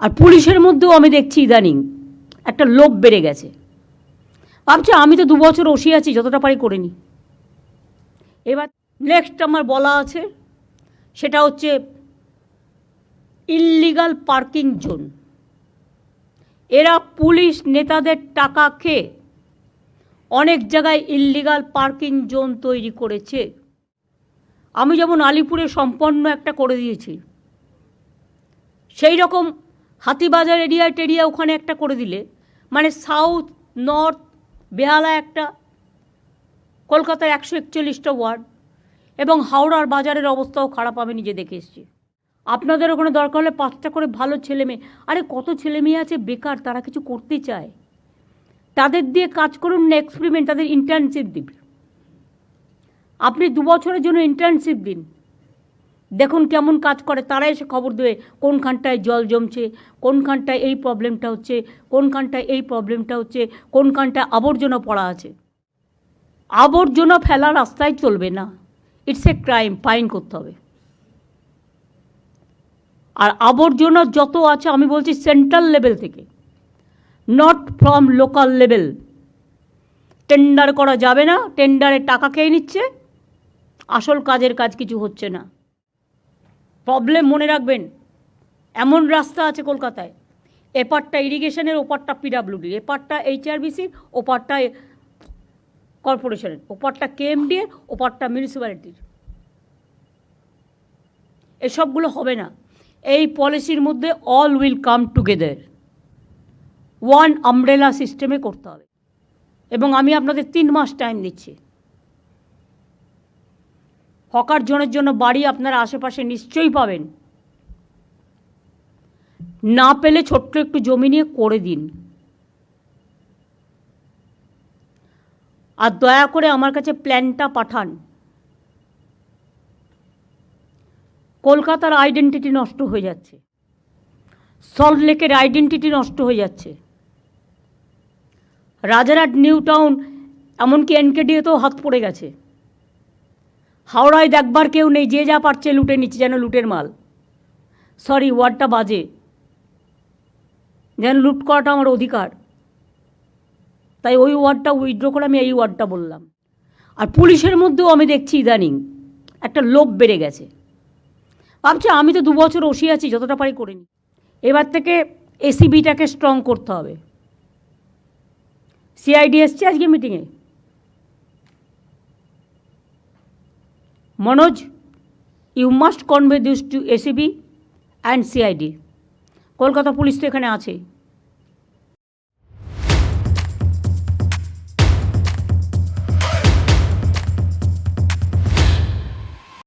আর পুলিশের মধ্যেও আমি দেখছি ইদানিং একটা লোভ বেড়ে গেছে। ভাবছি আমি তো দু বছর আছি, যতটা পারি করে এবার নেক্সট আমার বলা আছে, সেটা হচ্ছে ইল্লিগাল পার্কিং জোন এরা পুলিশ নেতাদের টাকা খেয়ে অনেক জায়গায় ইল্লিগাল পার্কিং জোন তৈরি করেছে। আমি যেমন আলিপুরে সম্পন্ন একটা করে দিয়েছি সেই রকম হাতিবাজার এরিয়া টেরিয়া ওখানে একটা করে দিলে মানে সাউথ নর্থ বেহালা একটা, কলকাতায় একশো একচল্লিশটা ওয়ার্ড এবং হাওড়ার বাজারের অবস্থাও খারাপ আমি নিজে দেখে এসেছি। আপনাদের ওখানে দরকার হলে পাঁচটা করে ভালো ছেলে মেয়ে, আরে কত ছেলে মেয়ে আছে বেকার, তারা কিছু করতে চায়। তাদের দিয়ে কাজ করুন, না এক্সপেরিমেন্ট তাদের ইন্টার্নশিপ দিন আপনি দু বছরের জন্য ইন্টার্নশিপ দিন। দেখুন কেমন কাজ করে, তারা এসে খবর দেবে কোনখানটায় জল জমছে, কোনখানটায় এই প্রবলেমটা হচ্ছে, কোনখানটায় এই প্রবলেমটা হচ্ছে, কোনখানটায় আবর্জনা পড়া আছে। আবর্জনা ফেলা রাস্তায় চলবে না। ইটস এ ক্রাইম ফাইন করতে হবে। আর আবর্জনা যত আছে, আমি বলছি সেন্ট্রাল লেভেল থেকে not from local level tender করা যাবে না টেন্ডারে টাকা খেয়ে নিচ্ছে, আসল কাজের কাজ কিছু হচ্ছে না। প্রবলেম মনে রাখবেন? এমন রাস্তা আছে কলকাতায়। এপারটা ইরিগেশনের ওপারটা পিডাব্লিউডির এপারটা এইচআরবিসির ওপারটা কর্পোরেশনের ওপারটা কেএমডিএর ওপারটা মিউনিসিপ্যালিটির এসবগুলো হবে না। এই পলিসির মধ্যে all will come together one umbrella সিস্টেমে করতে হবে। এবং আমি আপনাদের তিন মাস টাইম দিচ্ছি। হকার জনের জন্য বাড়ি আপনারা আশেপাশে নিশ্চয়ই পাবেন। না পেলে ছোট্ট একটু জমি নিয়ে করে দিন। আর দয়া করে আমার কাছে প্ল্যানটা পাঠান। কলকাতার আইডেন্টিটি নষ্ট হয়ে যাচ্ছে। সল্ট লেকের আইডেন্টিটি নষ্ট হয়ে যাচ্ছে। রাজারহাট নিউ টাউন এমনকি এনকেডিএতেও হাত পড়ে গেছে। হাওড়ায় দেখবার কেউ নেই, যে যা পারছে লুটে নিচ্ছে যেন লুটের মাল। সরি ওয়ার্ডটা বাজে। যেন লুট করাটা আমার অধিকার। তাই ওই ওয়ার্ডটা উইথড্র করে আমি এই ওয়ার্ডটা বললাম। আর পুলিশের মধ্যেও আমি দেখছি ইদানিং একটা লোভ বেড়ে গেছে। ভাবছি আমি তো দু বছর আছি, যতটা পারি করিনি এবার থেকে এসিবিটাকে স্ট্রং করতে হবে। সিআইডি এসছে আজকে মিটিংয়ে Manoj you must convey this to ACB and CID Kolkata police তো এখানে আছে।